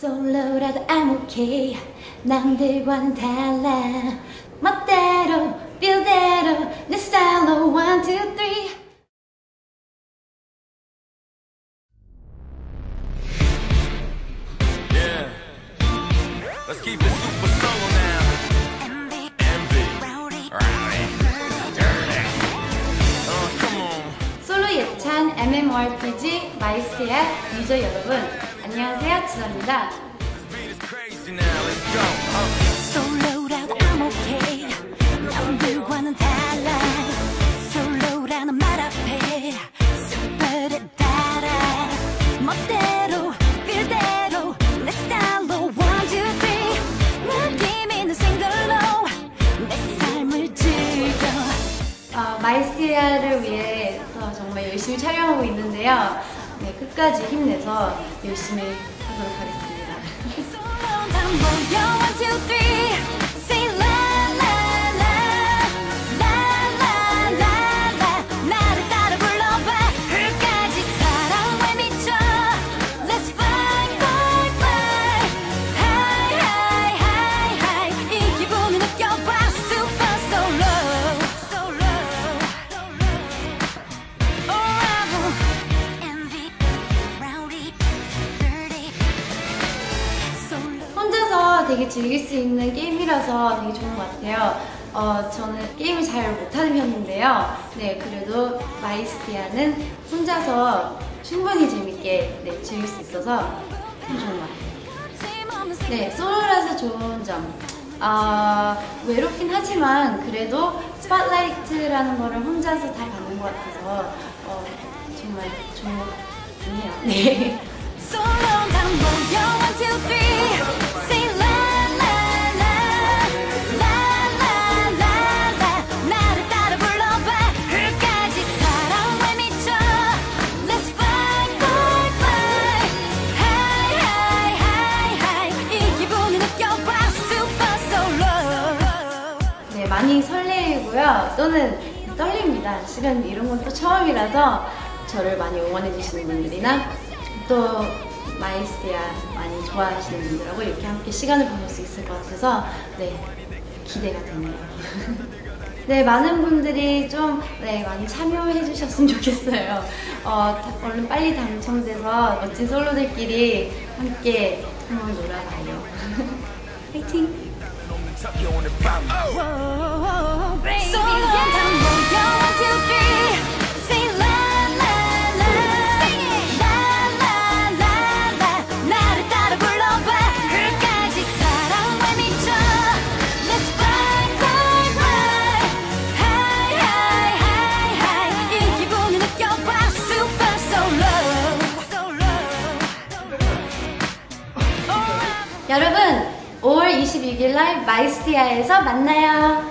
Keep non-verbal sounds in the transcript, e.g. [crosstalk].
솔로라도 I'm okay 남들과는 달라 멋대로 예찬 MMORPG 마이스테아 유저 여러분 안녕하세요 지선입니다. 어, 마이스테아를 위해서 정말 열심히 촬영하고 있는데요. 네, 끝까지 힘내서 열심히 하도록 하겠습니다 되게 즐길 수 있는 게임이라서 되게 좋은 것 같아요. 어, 저는 게임을 잘 못하는 편인데요. 네, 그래도 마이스티아는 혼자서 충분히 재밌게 네, 즐길 수 있어서 참 좋은 것 같아요. 네, 솔로라서 좋은 점. 아, 외롭긴 하지만 그래도 스팟라이트라는 거를 혼자서 다 받는 것 같아서 어, 정말 좋은 것 같네요. 네. [laughs] 고요. 또는 떨립니다. 실은 이런 건 또 처음이라서 저를 많이 응원해 주시는 분들이나 또 마이스티아 많이 좋아하시는 분들하고 이렇게 함께 시간을 보낼 수 있을 것 같아서 네, 기대가 되네요. [laughs] 네, 많은 분들이 좀 네, 많이 참여해 주셨으면 좋겠어요. 어, 다- 얼른 빨리 당첨돼서 멋진 솔로들끼리 함께 한번 놀아봐요. [laughs] 화이팅! 여러분 5월 26일 날 마이스티아에서 만나요.